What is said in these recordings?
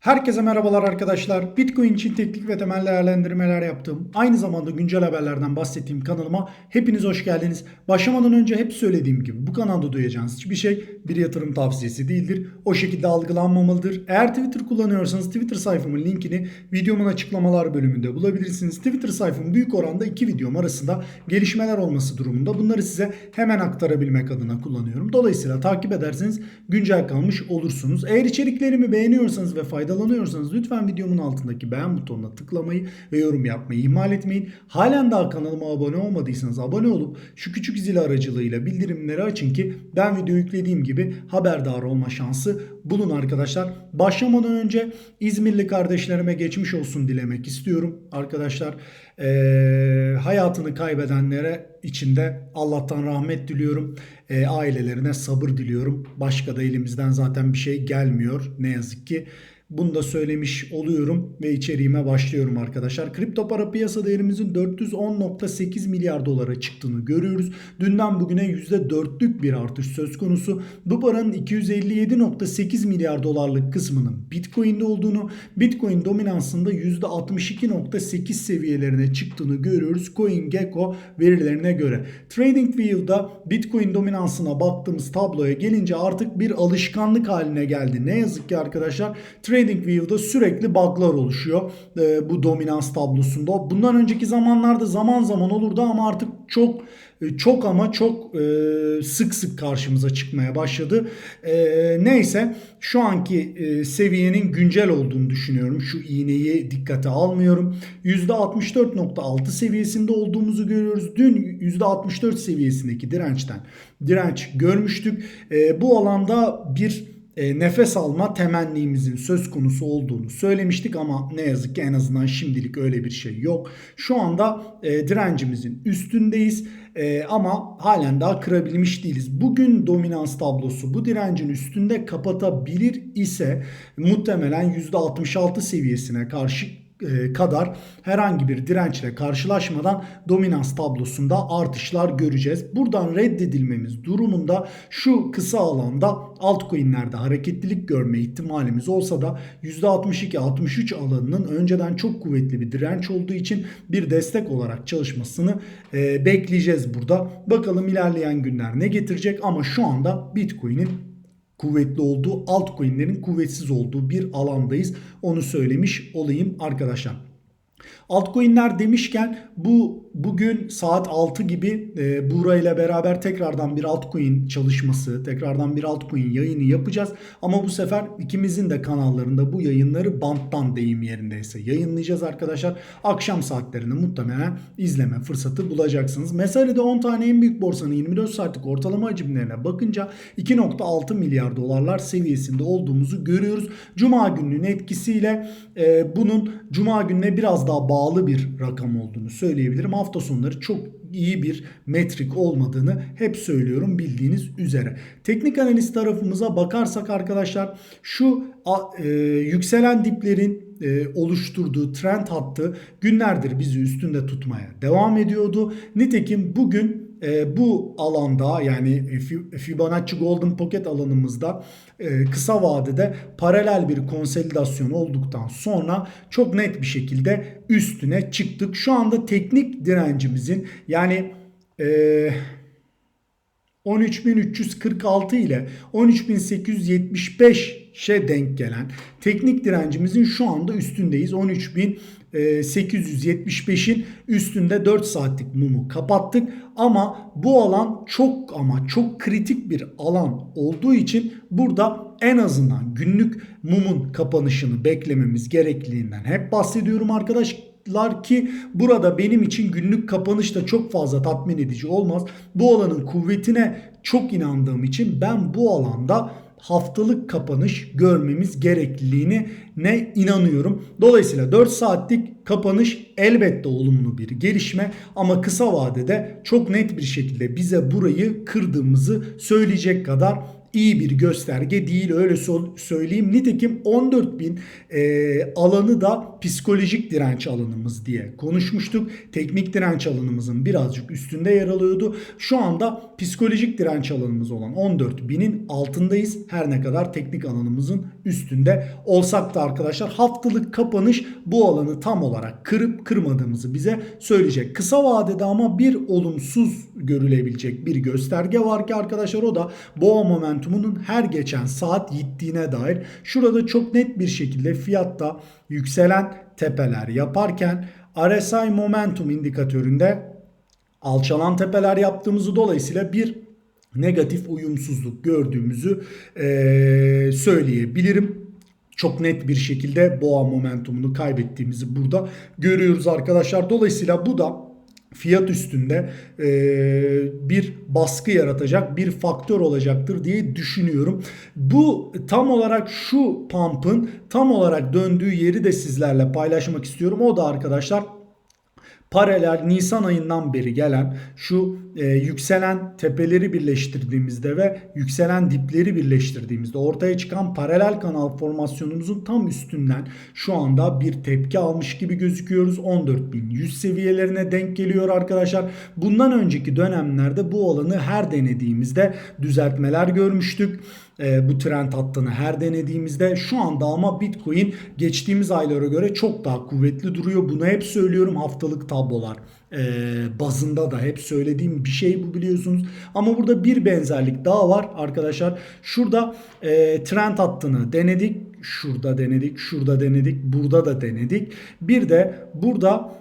Herkese merhabalar arkadaşlar. Bitcoin için teknik ve temel değerlendirmeler yaptığım, aynı zamanda güncel haberlerden bahsettiğim kanalıma hepiniz hoş geldiniz. Başlamadan önce hep söylediğim gibi bu kanalda duyacağınız hiçbir şey bir yatırım tavsiyesi değildir. O şekilde algılanmamalıdır. Eğer Twitter kullanıyorsanız Twitter sayfamın linkini videomun açıklamalar bölümünde bulabilirsiniz. Twitter sayfam büyük oranda iki videom arasında gelişmeler olması durumunda bunları size hemen aktarabilmek adına kullanıyorum. Dolayısıyla takip ederseniz güncel kalmış olursunuz. Eğer içeriklerimi beğeniyorsanız ve faydalanıyorsanız lütfen videomun altındaki beğen butonuna tıklamayı ve yorum yapmayı ihmal etmeyin. Halen daha kanalıma abone olmadıysanız abone olup şu küçük zil aracılığıyla bildirimleri açın ki ben video yüklediğim gibi haberdar olma şansı bulun arkadaşlar. Başlamadan önce İzmirli kardeşlerime geçmiş olsun dilemek istiyorum arkadaşlar. Ee, hayatını kaybedenlere içinde Allah'tan rahmet diliyorum. Ee, ailelerine sabır diliyorum. Başka da elimizden zaten bir şey gelmiyor ne yazık ki. Bunu da söylemiş oluyorum ve içeriğime başlıyorum arkadaşlar. Kripto para piyasa değerimizin 410.8 milyar dolara çıktığını görüyoruz. Dünden bugüne %4'lük bir artış söz konusu. Bu paranın 257.8 milyar dolarlık kısmının Bitcoin'de olduğunu, Bitcoin dominansında %62.8 seviyelerine çıktığını görüyoruz. CoinGecko verilerine göre. TradingView'da Bitcoin dominansına baktığımız tabloya gelince artık bir alışkanlık haline geldi. Ne yazık ki arkadaşlar TradingView'da sürekli bug'lar oluşuyor e, bu dominans tablosunda. Bundan önceki zamanlarda zaman zaman olurdu ama artık çok e, çok ama çok e, sık sık karşımıza çıkmaya başladı. E, neyse şu anki e, seviyenin güncel olduğunu düşünüyorum. Şu iğneyi dikkate almıyorum. %64.6 seviyesinde olduğumuzu görüyoruz. Dün %64 seviyesindeki dirençten direnç görmüştük. E, bu alanda bir e, nefes alma temennimizin söz konusu olduğunu söylemiştik ama ne yazık ki en azından şimdilik öyle bir şey yok. Şu anda e, direncimizin üstündeyiz e, ama halen daha kırabilmiş değiliz. Bugün dominans tablosu bu direncin üstünde kapatabilir ise muhtemelen %66 seviyesine karşı kadar herhangi bir dirençle karşılaşmadan dominans tablosunda artışlar göreceğiz. Buradan reddedilmemiz durumunda şu kısa alanda altcoin'lerde hareketlilik görme ihtimalimiz olsa da %62-63 alanının önceden çok kuvvetli bir direnç olduğu için bir destek olarak çalışmasını e, bekleyeceğiz burada. Bakalım ilerleyen günler ne getirecek ama şu anda Bitcoin'in kuvvetli olduğu, altcoin'lerin kuvvetsiz olduğu bir alandayız. Onu söylemiş olayım arkadaşlar. Altcoin'ler demişken bu bugün saat 6 gibi e, Buğra ile beraber tekrardan bir altcoin çalışması, tekrardan bir altcoin yayını yapacağız. Ama bu sefer ikimizin de kanallarında bu yayınları banttan deyim yerindeyse yayınlayacağız arkadaşlar. Akşam saatlerinde muhtemelen izleme fırsatı bulacaksınız. Meselede 10 tane en büyük borsanın 24 saatlik ortalama hacimlerine bakınca 2.6 milyar dolarlar seviyesinde olduğumuzu görüyoruz. Cuma gününün etkisiyle e, bunun Cuma gününe biraz daha bağlı bir rakam olduğunu söyleyebilirim. Hafta sonları çok iyi bir metrik olmadığını hep söylüyorum bildiğiniz üzere. Teknik analiz tarafımıza bakarsak arkadaşlar şu e, yükselen diplerin e, oluşturduğu trend hattı günlerdir bizi üstünde tutmaya devam ediyordu. Nitekim bugün e, bu alanda yani Fibonacci Golden Pocket alanımızda e, kısa vadede paralel bir konsolidasyon olduktan sonra çok net bir şekilde üstüne çıktık. Şu anda teknik direncimizin yani e, 13.346 ile 13.875'e denk gelen teknik direncimizin şu anda üstündeyiz. 13.875'in üstünde 4 saatlik mumu kapattık. Ama bu alan çok ama çok kritik bir alan olduğu için burada en azından günlük mumun kapanışını beklememiz gerekliliğinden hep bahsediyorum arkadaşlar ki burada benim için günlük kapanış da çok fazla tatmin edici olmaz. Bu alanın kuvvetine çok inandığım için ben bu alanda haftalık kapanış görmemiz gerekliliğini ne inanıyorum. Dolayısıyla 4 saatlik kapanış elbette olumlu bir gelişme ama kısa vadede çok net bir şekilde bize burayı kırdığımızı söyleyecek kadar iyi bir gösterge değil öyle söyleyeyim. Nitekim 14.000 e, alanı da psikolojik direnç alanımız diye konuşmuştuk. Teknik direnç alanımızın birazcık üstünde yer alıyordu. Şu anda psikolojik direnç alanımız olan 14.000'in altındayız. Her ne kadar teknik alanımızın üstünde olsak da arkadaşlar haftalık kapanış bu alanı tam olarak kırıp kırmadığımızı bize söyleyecek. Kısa vadede ama bir olumsuz görülebilecek bir gösterge var ki arkadaşlar o da boğa momentumunun her geçen saat gittiğine dair. Şurada çok net bir şekilde fiyatta yükselen tepeler yaparken RSI momentum indikatöründe alçalan tepeler yaptığımızı dolayısıyla bir negatif uyumsuzluk gördüğümüzü eee, söyleyebilirim. Çok net bir şekilde boğa momentumunu kaybettiğimizi burada görüyoruz arkadaşlar. Dolayısıyla bu da fiyat üstünde eee, bir baskı yaratacak bir faktör olacaktır diye düşünüyorum. Bu tam olarak şu pump'ın tam olarak döndüğü yeri de sizlerle paylaşmak istiyorum. O da arkadaşlar paralel Nisan ayından beri gelen şu e, yükselen tepeleri birleştirdiğimizde ve yükselen dipleri birleştirdiğimizde ortaya çıkan paralel kanal formasyonumuzun tam üstünden şu anda bir tepki almış gibi gözüküyoruz. 14.100 seviyelerine denk geliyor arkadaşlar. Bundan önceki dönemlerde bu alanı her denediğimizde düzeltmeler görmüştük e, bu trend hattını her denediğimizde şu anda ama Bitcoin geçtiğimiz aylara göre çok daha kuvvetli duruyor. Bunu hep söylüyorum haftalık tablolar e, bazında da hep söylediğim bir şey bu biliyorsunuz. Ama burada bir benzerlik daha var arkadaşlar. Şurada e, trend hattını denedik. Şurada denedik, şurada denedik, burada da denedik. Bir de burada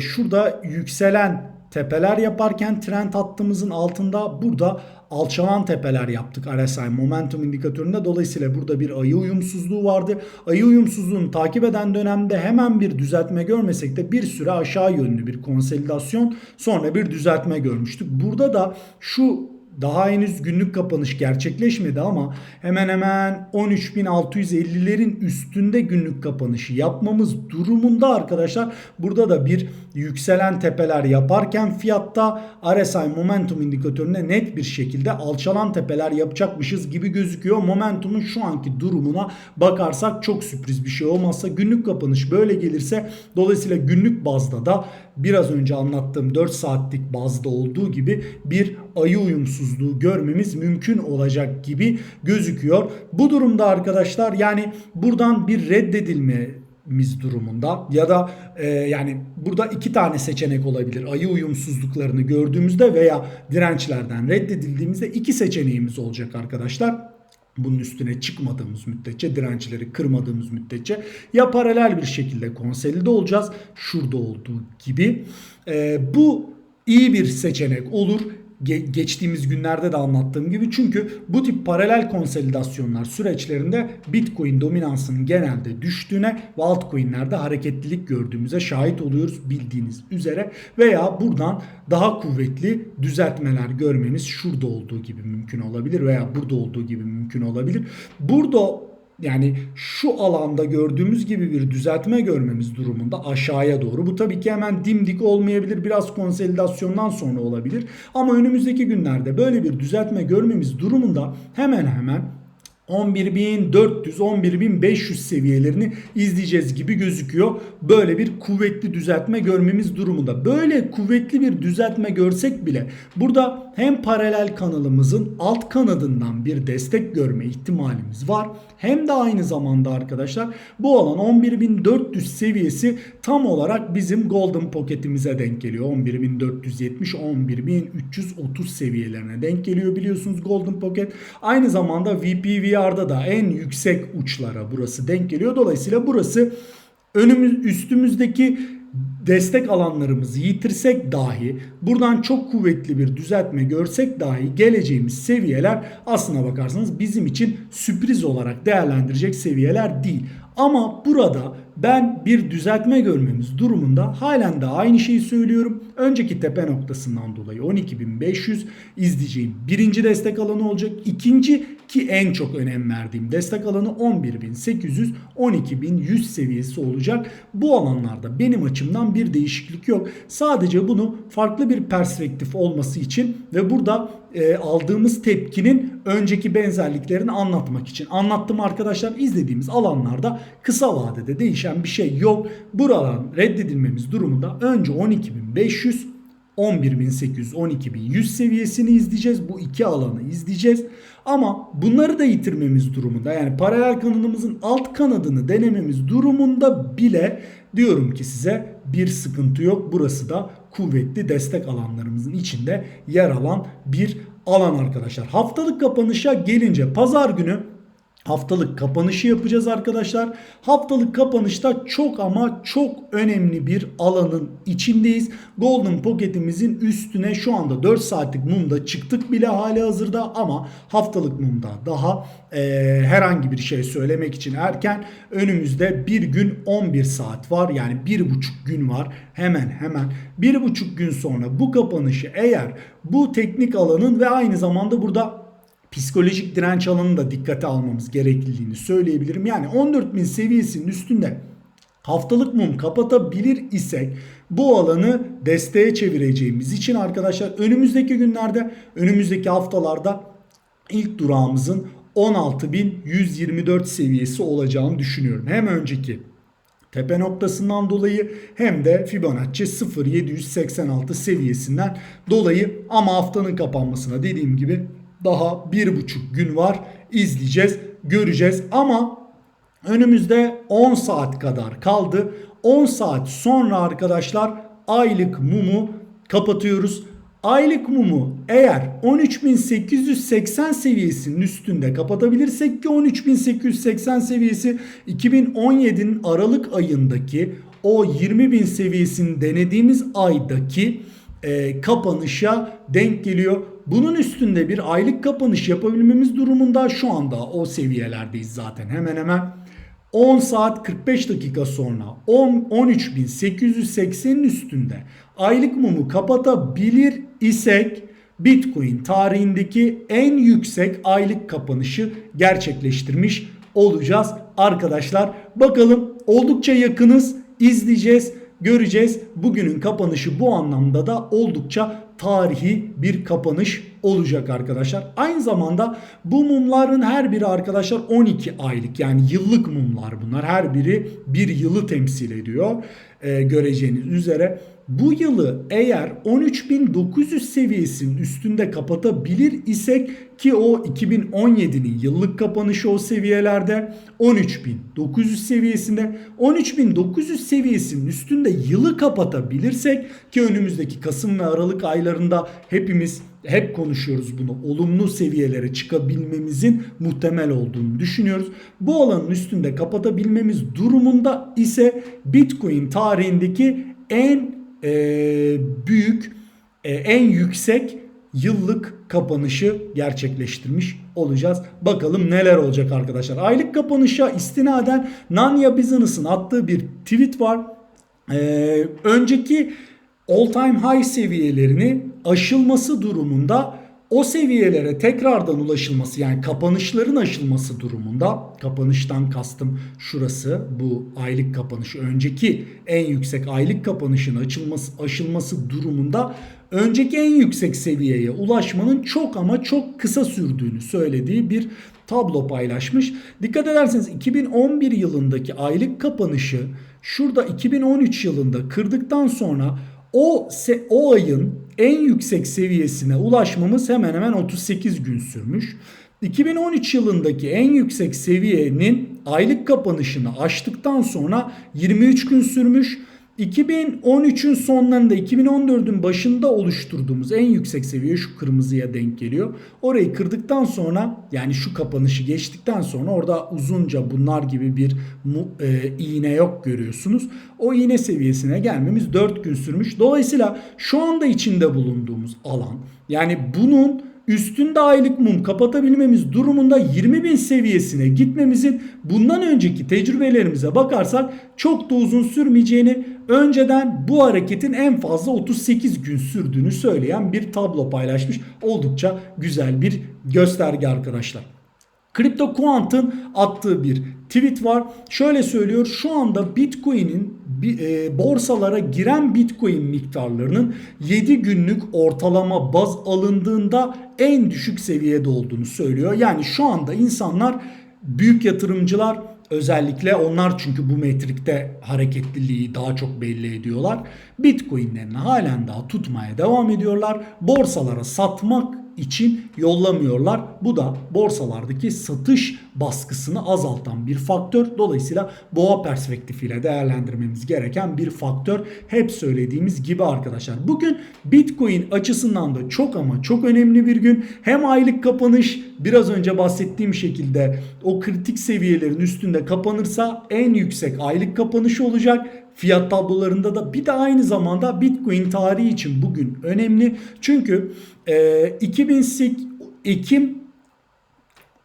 şurada yükselen tepeler yaparken trend hattımızın altında burada alçalan tepeler yaptık RSI momentum indikatöründe. Dolayısıyla burada bir ayı uyumsuzluğu vardı. Ayı uyumsuzluğunu takip eden dönemde hemen bir düzeltme görmesek de bir süre aşağı yönlü bir konsolidasyon sonra bir düzeltme görmüştük. Burada da şu daha henüz günlük kapanış gerçekleşmedi ama hemen hemen 13.650'lerin üstünde günlük kapanışı yapmamız durumunda arkadaşlar burada da bir yükselen tepeler yaparken fiyatta RSI momentum indikatörüne net bir şekilde alçalan tepeler yapacakmışız gibi gözüküyor. Momentumun şu anki durumuna bakarsak çok sürpriz bir şey olmazsa günlük kapanış böyle gelirse dolayısıyla günlük bazda da biraz önce anlattığım 4 saatlik bazda olduğu gibi bir ayı uyumsuzluğu görmemiz mümkün olacak gibi gözüküyor. Bu durumda arkadaşlar yani buradan bir reddedilme miz durumunda ya da e, yani burada iki tane seçenek olabilir. Ayı uyumsuzluklarını gördüğümüzde veya dirençlerden reddedildiğimizde iki seçeneğimiz olacak arkadaşlar bunun üstüne çıkmadığımız müddetçe, dirençleri kırmadığımız müddetçe ya paralel bir şekilde konsolide olacağız. Şurada olduğu gibi. Ee, bu iyi bir seçenek olur ge- geçtiğimiz günlerde de anlattığım gibi çünkü bu tip paralel konsolidasyonlar süreçlerinde Bitcoin dominansının genelde düştüğüne ve altcoin'lerde hareketlilik gördüğümüze şahit oluyoruz bildiğiniz üzere veya buradan daha kuvvetli düzeltmeler görmemiz şurada olduğu gibi mümkün olabilir veya burada olduğu gibi mümkün olabilir. Burada yani şu alanda gördüğümüz gibi bir düzeltme görmemiz durumunda aşağıya doğru. Bu tabii ki hemen dimdik olmayabilir. Biraz konsolidasyondan sonra olabilir. Ama önümüzdeki günlerde böyle bir düzeltme görmemiz durumunda hemen hemen 11.400 11.500 seviyelerini izleyeceğiz gibi gözüküyor. Böyle bir kuvvetli düzeltme görmemiz durumunda. Böyle kuvvetli bir düzeltme görsek bile burada hem paralel kanalımızın alt kanadından bir destek görme ihtimalimiz var. Hem de aynı zamanda arkadaşlar bu alan 11.400 seviyesi tam olarak bizim golden pocketimize denk geliyor. 11.470 11.330 seviyelerine denk geliyor biliyorsunuz golden pocket. Aynı zamanda VPVR'da da en yüksek uçlara burası denk geliyor. Dolayısıyla burası önümüz üstümüzdeki destek alanlarımızı yitirsek dahi buradan çok kuvvetli bir düzeltme görsek dahi geleceğimiz seviyeler aslına bakarsanız bizim için sürpriz olarak değerlendirecek seviyeler değil. Ama burada ben bir düzeltme görmemiz durumunda halen de aynı şeyi söylüyorum. Önceki tepe noktasından dolayı 12.500 izleyeceğim birinci destek alanı olacak. İkinci ki en çok önem verdiğim destek alanı 11.800 12.100 seviyesi olacak. Bu alanlarda benim açımdan bir değişiklik yok. Sadece bunu farklı bir perspektif olması için ve burada e, aldığımız tepkinin önceki benzerliklerini anlatmak için anlattım arkadaşlar. izlediğimiz alanlarda kısa vadede değişen bir şey yok. Buradan reddedilmemiz durumunda önce 12.500 11.800 12.100 seviyesini izleyeceğiz. Bu iki alanı izleyeceğiz. Ama bunları da yitirmemiz durumunda yani paralel kanadımızın alt kanadını denememiz durumunda bile diyorum ki size bir sıkıntı yok. Burası da kuvvetli destek alanlarımızın içinde yer alan bir alan arkadaşlar. Haftalık kapanışa gelince pazar günü haftalık kapanışı yapacağız arkadaşlar. Haftalık kapanışta çok ama çok önemli bir alanın içindeyiz. Golden Pocket'imizin üstüne şu anda 4 saatlik mumda çıktık bile hali hazırda ama haftalık mumda daha e, herhangi bir şey söylemek için erken. Önümüzde bir gün 11 saat var yani bir buçuk gün var hemen hemen. Bir buçuk gün sonra bu kapanışı eğer bu teknik alanın ve aynı zamanda burada psikolojik direnç alanını da dikkate almamız gerekliliğini söyleyebilirim. Yani 14.000 seviyesinin üstünde haftalık mum kapatabilir isek bu alanı desteğe çevireceğimiz için arkadaşlar önümüzdeki günlerde önümüzdeki haftalarda ilk durağımızın 16.124 seviyesi olacağını düşünüyorum. Hem önceki tepe noktasından dolayı hem de Fibonacci 0.786 seviyesinden dolayı ama haftanın kapanmasına dediğim gibi daha bir buçuk gün var. İzleyeceğiz, göreceğiz ama önümüzde 10 saat kadar kaldı. 10 saat sonra arkadaşlar aylık mumu kapatıyoruz. Aylık mumu eğer 13.880 seviyesinin üstünde kapatabilirsek ki 13.880 seviyesi 2017'nin Aralık ayındaki o 20.000 seviyesini denediğimiz aydaki e, kapanışa denk geliyor. Bunun üstünde bir aylık kapanış yapabilmemiz durumunda şu anda o seviyelerdeyiz zaten hemen hemen. 10 saat 45 dakika sonra 13.880'in üstünde aylık mumu kapatabilir isek Bitcoin tarihindeki en yüksek aylık kapanışı gerçekleştirmiş olacağız arkadaşlar. Bakalım oldukça yakınız izleyeceğiz göreceğiz. Bugünün kapanışı bu anlamda da oldukça tarihi bir kapanış olacak arkadaşlar. Aynı zamanda bu mumların her biri arkadaşlar 12 aylık yani yıllık mumlar bunlar. Her biri bir yılı temsil ediyor. Ee, göreceğiniz üzere bu yılı eğer 13.900 seviyesinin üstünde kapatabilir isek ki o 2017'nin yıllık kapanışı o seviyelerde 13.900 seviyesinde 13.900 seviyesinin üstünde yılı kapatabilirsek ki önümüzdeki Kasım ve Aralık aylarında hepimiz hep konuşuyoruz bunu. Olumlu seviyelere çıkabilmemizin muhtemel olduğunu düşünüyoruz. Bu alanın üstünde kapatabilmemiz durumunda ise Bitcoin tarihindeki en e, büyük, e, en yüksek yıllık kapanışı gerçekleştirmiş olacağız. Bakalım neler olacak arkadaşlar. Aylık kapanışa istinaden Nanya Business'ın attığı bir tweet var. Ee, önceki all time high seviyelerini aşılması durumunda o seviyelere tekrardan ulaşılması yani kapanışların aşılması durumunda kapanıştan kastım şurası bu aylık kapanışı önceki en yüksek aylık kapanışın açılması aşılması durumunda önceki en yüksek seviyeye ulaşmanın çok ama çok kısa sürdüğünü söylediği bir tablo paylaşmış. Dikkat ederseniz 2011 yılındaki aylık kapanışı şurada 2013 yılında kırdıktan sonra o o ayın en yüksek seviyesine ulaşmamız hemen hemen 38 gün sürmüş. 2013 yılındaki en yüksek seviyenin aylık kapanışını aştıktan sonra 23 gün sürmüş. 2013'ün sonlarında 2014'ün başında oluşturduğumuz en yüksek seviye şu kırmızıya denk geliyor. Orayı kırdıktan sonra yani şu kapanışı geçtikten sonra orada uzunca bunlar gibi bir e, iğne yok görüyorsunuz. O iğne seviyesine gelmemiz 4 gün sürmüş. Dolayısıyla şu anda içinde bulunduğumuz alan yani bunun üstünde aylık mum kapatabilmemiz durumunda 20 bin seviyesine gitmemizin bundan önceki tecrübelerimize bakarsak çok da uzun sürmeyeceğini önceden bu hareketin en fazla 38 gün sürdüğünü söyleyen bir tablo paylaşmış. Oldukça güzel bir gösterge arkadaşlar. Crypto Quant'ın attığı bir tweet var. Şöyle söylüyor. Şu anda Bitcoin'in bi- e, borsalara giren Bitcoin miktarlarının 7 günlük ortalama baz alındığında en düşük seviyede olduğunu söylüyor. Yani şu anda insanlar büyük yatırımcılar özellikle onlar çünkü bu metrikte hareketliliği daha çok belli ediyorlar. Bitcoin'lerini halen daha tutmaya devam ediyorlar. Borsalara satmak için yollamıyorlar. Bu da borsalardaki satış baskısını azaltan bir faktör. Dolayısıyla boğa perspektifiyle değerlendirmemiz gereken bir faktör. Hep söylediğimiz gibi arkadaşlar. Bugün Bitcoin açısından da çok ama çok önemli bir gün. Hem aylık kapanış biraz önce bahsettiğim şekilde o kritik seviyelerin üstünde kapanırsa en yüksek aylık kapanış olacak fiyat tablolarında da bir de aynı zamanda Bitcoin tarihi için bugün önemli. Çünkü e, 2008 Ekim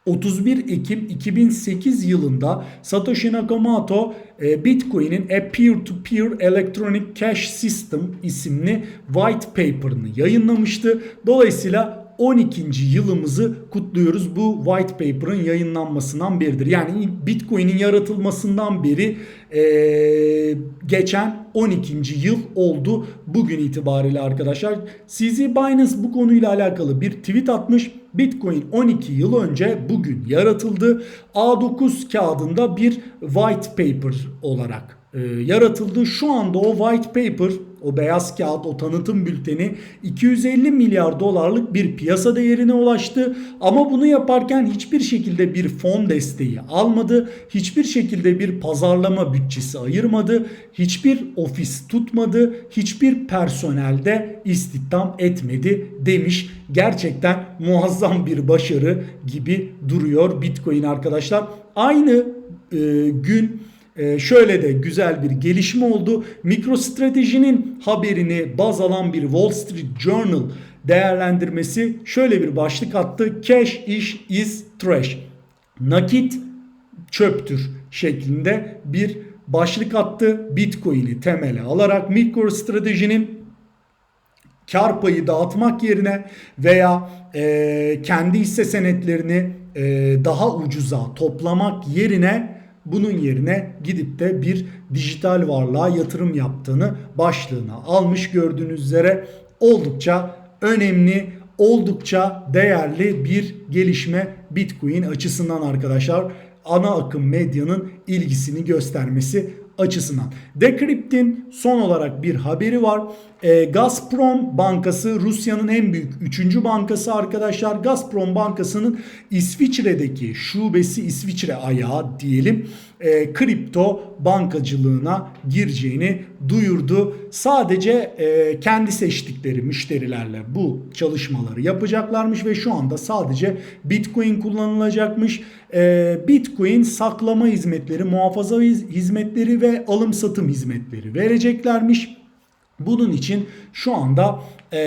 31 Ekim 2008 yılında Satoshi Nakamoto e, Bitcoin'in A Peer-to-Peer Electronic Cash System isimli white paper'ını yayınlamıştı. Dolayısıyla 12. yılımızı kutluyoruz bu white paper'ın yayınlanmasından beridir. Yani Bitcoin'in yaratılmasından beri e, geçen 12. yıl oldu bugün itibariyle arkadaşlar. CZ Binance bu konuyla alakalı bir tweet atmış. Bitcoin 12 yıl önce bugün yaratıldı. A9 kağıdında bir white paper olarak e, yaratıldı. Şu anda o white paper o beyaz kağıt, o tanıtım bülteni 250 milyar dolarlık bir piyasa değerine ulaştı. Ama bunu yaparken hiçbir şekilde bir fon desteği almadı. Hiçbir şekilde bir pazarlama bütçesi ayırmadı. Hiçbir ofis tutmadı. Hiçbir personelde istihdam etmedi demiş. Gerçekten muazzam bir başarı gibi duruyor Bitcoin arkadaşlar. Aynı e, gün ee, şöyle de güzel bir gelişme oldu. MicroStrategy'nin haberini baz alan bir Wall Street Journal değerlendirmesi şöyle bir başlık attı. Cash is, is trash. Nakit çöptür şeklinde bir başlık attı. Bitcoin'i temele alarak MicroStrategy'nin kar payı dağıtmak yerine veya e, kendi hisse senetlerini e, daha ucuza toplamak yerine bunun yerine gidip de bir dijital varlığa yatırım yaptığını başlığına almış gördüğünüz üzere oldukça önemli, oldukça değerli bir gelişme Bitcoin açısından arkadaşlar. Ana akım medyanın ilgisini göstermesi açısından. Decrypt'in son olarak bir haberi var. E, Gazprom Bankası Rusya'nın en büyük 3. bankası arkadaşlar. Gazprom Bankası'nın İsviçre'deki şubesi İsviçre ayağı diyelim e, kripto bankacılığına gireceğini duyurdu. Sadece e, kendi seçtikleri müşterilerle bu çalışmaları yapacaklarmış ve şu anda sadece Bitcoin kullanılacakmış. E, Bitcoin saklama hizmetleri, muhafaza hizmetleri ve alım satım hizmetleri vereceklermiş. Bunun için şu anda e,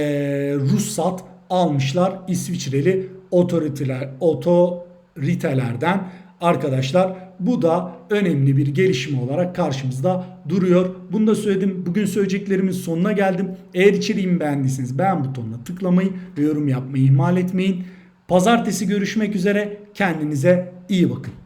ruhsat almışlar İsviçreli otoriteler, otoritelerden arkadaşlar. Bu da önemli bir gelişme olarak karşımızda duruyor. Bunu da söyledim. Bugün söyleyeceklerimin sonuna geldim. Eğer içeriğimi beğendiyseniz beğen butonuna tıklamayı ve yorum yapmayı ihmal etmeyin. Pazartesi görüşmek üzere. Kendinize iyi bakın.